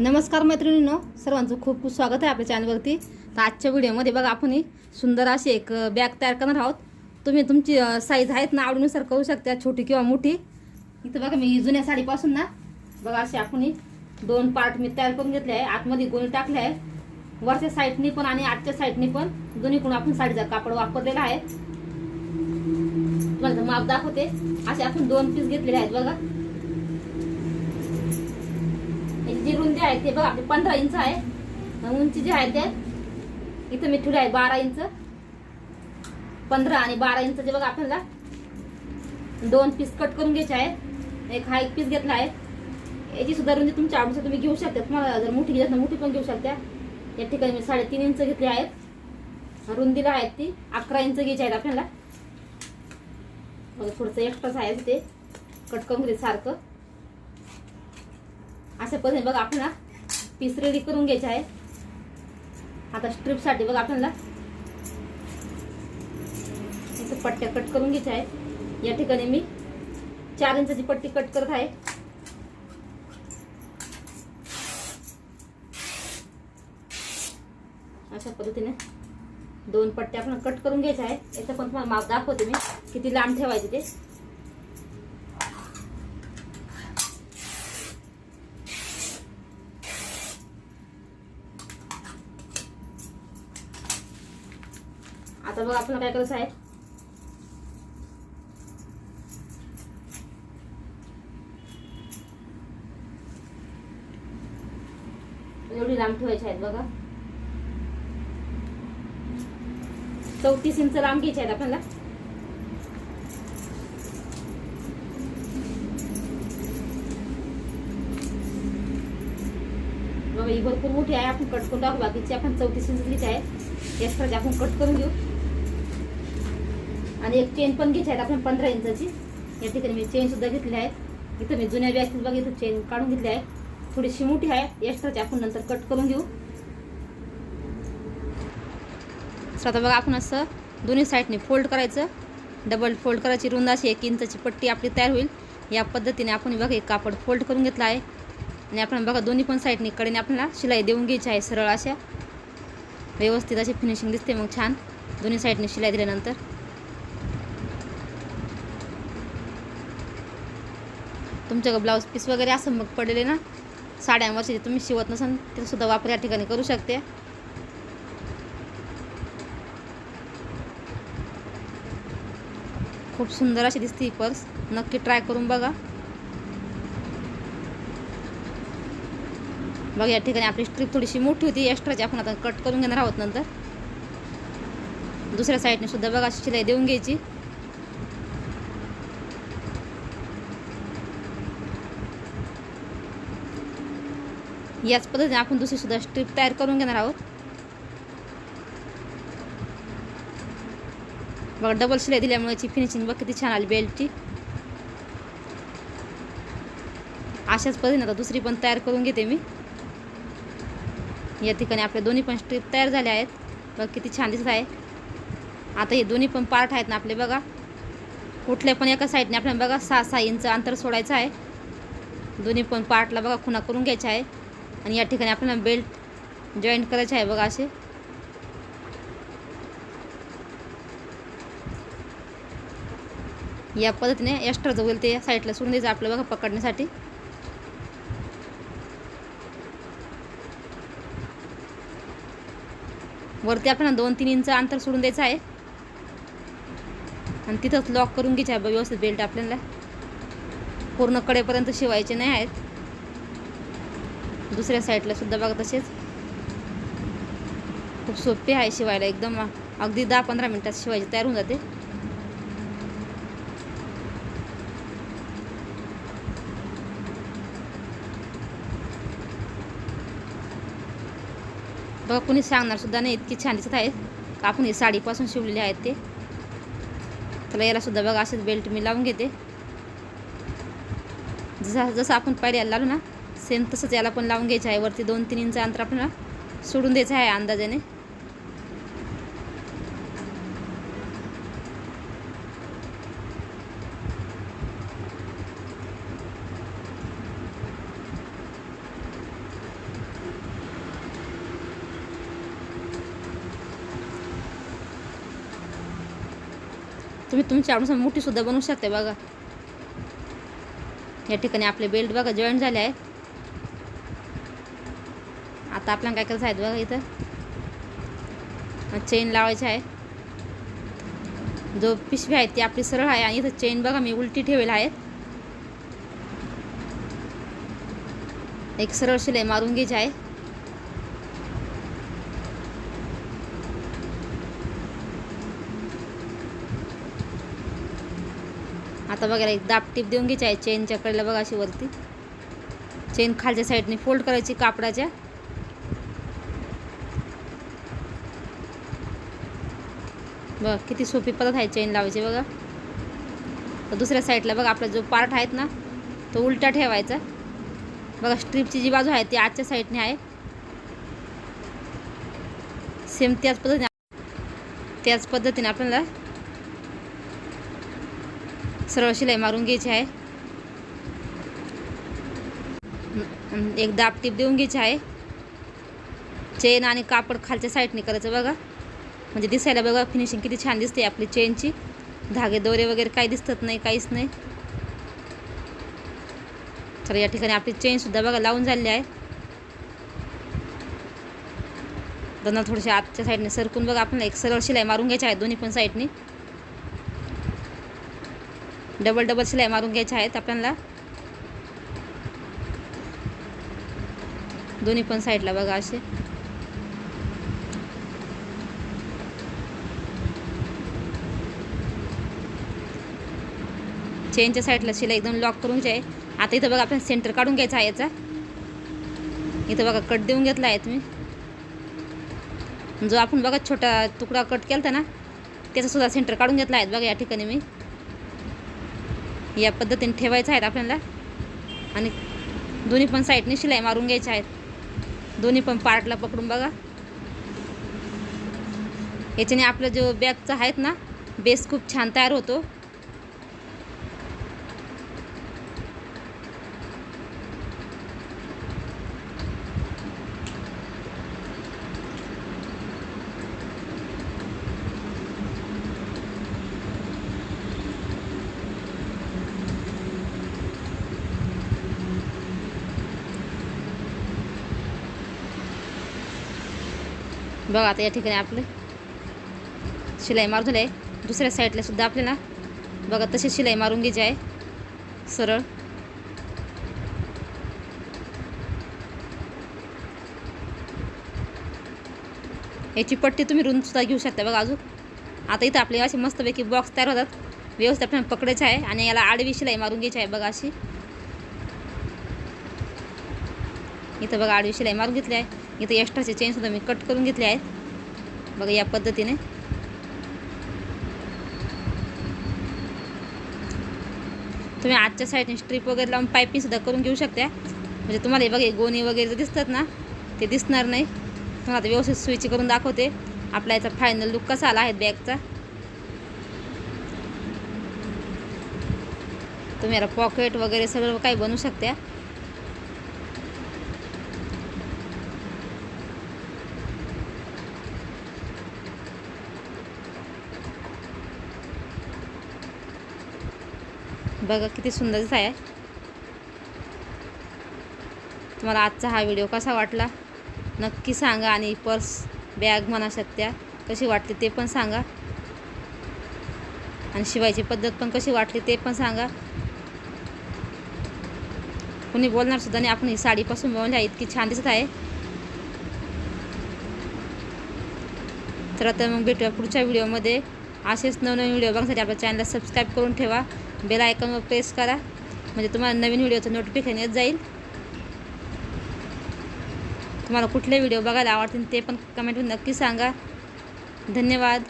नमस्कार मैत्रिणींनो सर्वांचं खूप खूप स्वागत आहे आपल्या चॅनलवरती. तर आजच्या व्हिडिओमध्ये बघा आपण सुंदर अशी एक बॅग तयार करणार आहोत. तुम्ही तुमची साईज आहेत ना आवडीनुसार करू शकता छोटी किंवा मोठी. इथं बघा मी जुन्या साडीपासून ना बघा अशी आपण दोन पार्ट मी तयार करून घेतले आहे. आतमध्ये गोणी टाकले आहे. वरच्या साईडनी पण आणि आजच्या साईडनी पण दोन्हीकडून आपण साडीचा कापड वापरलेला आहे. तुम्हाला माप दाखवते. असे आपण दोन पीस घेतलेले आहेत बघा याची जी रुंदी आहे ते बघा आपली पंधरा इंच आहे. उंची जी आहे ते इथं मी ठेवली आहे बारा इंच. पंधरा आणि बारा इंच जे बघा आपल्याला. दोन पीस कट करून घ्यायचे आहे एक हा एक पीस घेतला आहे. याची सुद्धा रुंदी तुमच्या आवडीचं तुम्ही घेऊ शकता. तुम्हाला जर मोठी घेत मोठी पण घेऊ शकता. या ठिकाणी मी साडेतीन इंच घेतली आहेत. रुंदीला आहेत ती. अकरा इंच घ्यायची आहेत आपल्याला. बघा थोडंसं एक्स्ट्राच आहे ते. कट करून घेते सारखं. अशा पद्धतीने बघा आपल्याला पीस रेडी करून घ्यायचे आहे. आता स्ट्रीपसाठी बघा आपल्याला पट्ट्या कट करून घ्यायच्या आहे या ठिकाणी मी चार इंचाची पट्टी कट करत आहे. अशा पद्धतीने दोन पट्ट्या आपण कट करून घ्यायच्या आहेत. याचा पण तुम्हाला माप दाखवते मी. किती लांब ठेवायचे ते. आता बघा आपण काय करायचं आहे एवढी लांब ठेवायची आहेत बघा. चौतीस इंच लांब घ्यायचे आहेत आपल्याला. बघा ही भरपूर मोठी आहे आपण कट करून टाकू बाकीची आपण चौतीस इंच इंचलीच आहे. एक्स्ट्राची आपण कट करून घेऊ. आणि एक चेन पण घ्यायची आहेत आपण पंधरा इंचाची. या ठिकाणी मी चेन सुद्धा घेतली आहे इथं मी जुन्या बॅगची बघा इथं चेन काढून घेतली आहे. थोडीशी मोठी आहे. एक्स्ट्राची आपण नंतर कट करून घेऊ. तर आता बघा आपण असं दोन्ही साईडने फोल्ड करायचं. डबल फोल्ड करायची. रुंद अशी एक इंचाची पट्टी आपली तयार होईल. या पद्धतीने आपण बघा एक कापड फोल्ड करून घेतला आहे. आणि आपण बघा दोन्ही पण साईडने कडेने आपल्याला शिलाई देऊन घ्यायची आहे सरळ अशा. व्यवस्थित अशी फिनिशिंग दिसते मग छान. दोन्ही साईडने शिलाई दिल्यानंतर. तुमच्याकडं ब्लाऊज पीस वगैरे असं मग पडलेले ना साड्यांवरचे जे तुम्ही शिवत नसाल ते सुद्धा वापर या ठिकाणी करू शकते. खूप सुंदर अशी दिसते ही पर्स. नक्की ट्राय करून बघा. बघा या ठिकाणी आपली स्ट्रीप थोडीशी मोठी होती. एक्स्ट्राची आपण आता कट करून घेणार आहोत नंतर. दुसऱ्या साईडने सुद्धा बघा अशी शिलाई देऊन घ्यायची. याच पद्धतीने आपण दुसरीसुद्धा स्ट्रीप तयार करून घेणार आहोत. बघा डबल शिलाई दिल्यामुळे याची फिनिशिंग बघ किती छान आली बेल्टची अशाच पद्धतीने आता दुसरी पण तयार करून घेते मी. या ठिकाणी आपल्या दोन्ही पण स्ट्रीप तयार झाल्या आहेत. बघ किती छान दिसत आहे. आता हे दोन्ही पण पार्ट आहेत ना आपले बघा. कुठल्या पण एका साईडने आपल्याला बघा सहा सहा इंच अंतर सोडायचं आहे. दोन्ही पण पार्टला बघा खुणा करून घ्यायचा आहे. आणि या ठिकाणी आपल्याला बेल्ट जॉईंट करायचे आहे बघा असे या पद्धतीने एक्स्ट्रा जो होईल ते या साईडला सोडून द्यायचं आपलं बघा पकडण्यासाठी. वरती आपल्याला दोन तीन इंच अंतर सोडून द्यायचं आहे. आणि तिथंच लॉक करून घ्यायचं आहे व्यवस्थित बेल्ट आपल्याला. पूर्ण कडेपर्यंत शिवायचे नाही आहेत. दुसऱ्या साईडला सुद्धा बघा तसेच. खूप सोपे आहे शिवायला एकदम. अगदी दहा पंधरा मिनटात शिवायची तयार होऊन जाते. बघा कुणी सांगणार सुद्धा नाही इतकी छान दिसत आहेत. आपण हे साडीपासून शिवलेले आहेत ते. त्याला याला सुद्धा बघा असेच बेल्ट मी लावून घेते. जसा जसं आपण पायरी लावू ना सेम तसंच याला पण लावून घ्यायचं आहे. वरती दोन तीन इंच अंतर आपल्याला सोडून द्यायचं आहे अंदाजाने. तुम्ही तुमच्या आवडीनुसार मोठीसुद्धा बनवू शकता बघा. या ठिकाणी आपले बेल्ट बघा जॉईंट झाले आहे. आता आपल्याला काय करायचं आहे बघा इथं. चेन लावायची आहे. जो पिशवी आहे ती आपली सरळ आहे आणि इथं चेन बघा मी उलटी ठेवलेला आहे. एक सरळ शिलाई मारून घ्यायची आहे. आता बघा एक दाब टीप देऊन घ्यायची आहे चेनच्या कडेला बघा अशी वरती. चेन खालच्या साईडने फोल्ड करायची कापडाच्या. बघ किती सोपी पद्धत आहे चेन लावायची बघा. तर दुसऱ्या साईडला बघा आपला जो पार्ट आहेत ना तो उलटा ठेवायचा. बघा स्ट्रीपची जी बाजू आहे ती आजच्या साईडने आहे. सेम त्याच पद्धतीने त्याच पद्धतीने आपल्याला सरळ शिलाई मारून घ्यायची आहे. एक दाब टीप देऊन घ्यायची आहे. चेन आणि कापड खालच्या साईडने करायचं बघा. म्हणजे दिसायला बघा फिनिशिंग किती छान दिसते आपली चेनची धागे दोरे वगैरे काही दिसत नाही काहीच नाही. तर या ठिकाणी आपली चेनसुद्धा बघा लावून झालेली आहे. त्यांना थोडेसे आतच्या साईडने सरकून बघा आपल्याला एक सरळ शिलाई मारून घ्यायची आहे दोन्ही पण साईडने डबल डबल शिलाई मारून घ्यायच्या आहेत आपल्याला. दोन्ही पण साईडला बघा असे. चेनच्या साईडला शिलाई एकदम लॉक करून घ्यायची आता इथं बघा आपण सेंटर काढून घ्यायचा आहे याचा. इथं बघा कट देऊन घेतला आहे तुम्ही. जो आपण बघा छोटा तुकडा कट केला होता ना त्याचासुद्धा सेंटर काढून घेतला आहे. बघा या ठिकाणी मी. या पद्धतीने ठेवायचं आहेत आपल्याला. आणि दोन्ही पण साईडने शिलाई मारून घ्यायच्या आहेत. दोन्ही पण पार्टला पकडून बघा. याच्याने आपला जो बॅगचा आहेत ना बेस खूप छान तयार होतो. बघा आता या ठिकाणी आपले. शिलाई मारून झाले दुसऱ्या साईडला सुद्धा आपल्याला बघा तशी शिलाई मारून घ्यायची आहे. सरळ. याची पट्टी तुम्ही रुंदसुद्धा घेऊ शकता बघा अजून. आता इथं आपले असे मस्तपैकी बॉक्स तयार होतात. व्यवस्थित आपण पकडायचं आहे आणि याला आडवी शिलाई मारून घ्यायची आहे बघा अशी. इथं बघा आडवी शिलाई मारून घेतली आहे. इथं एक्स्ट्राचे चेनसुद्धा मी कट करून घेतले आहेत. बघा या पद्धतीने. तुम्ही आजच्या साईडने स्ट्रीप वगैरे लावून पायपिंगसुद्धा करून घेऊ शकता. म्हणजे तुम्हाला हे बघा गोणी वगैरे दिसतात ना ते दिसणार नाही. तुम्हाला आता व्यवस्थित स्विच करून दाखवते. आपला याचा फायनल लुक कसा आला आहे बॅगचा तुम्ही याला पॉकेट वगैरे सगळं काही बनवू शकता. बघा किती सुंदर आहे. तुम्हाला आजचा हा व्हिडिओ कसा वाटला? नक्की सांगा आणि पर्स बॅग म्हणा शकत्या कशी वाटली ते पण सांगा. आणि शिवायची पद्धत पण कशी वाटली ते पण सांगा. कोणी बोलणार सुद्धा नाही आपण ही साडीपासून बनवली आहे इतकी छान दिसत आहे. तर आता मग भेटूया पुढच्या व्हिडिओमध्ये असेच नवनवीन व्हिडिओ बघण्यासाठी आपल्या चॅनलला सबस्क्राईब करून ठेवा. बेल आयकॉनवर प्रेस करा. म्हणजे तुम्हाला नवीन व्हिडिओचं नोटिफिकेशन येत जाईल. तुम्हाला कुठले व्हिडिओ बघायला आवडतील ते पण कमेंटमध्ये नक्की सांगा. धन्यवाद.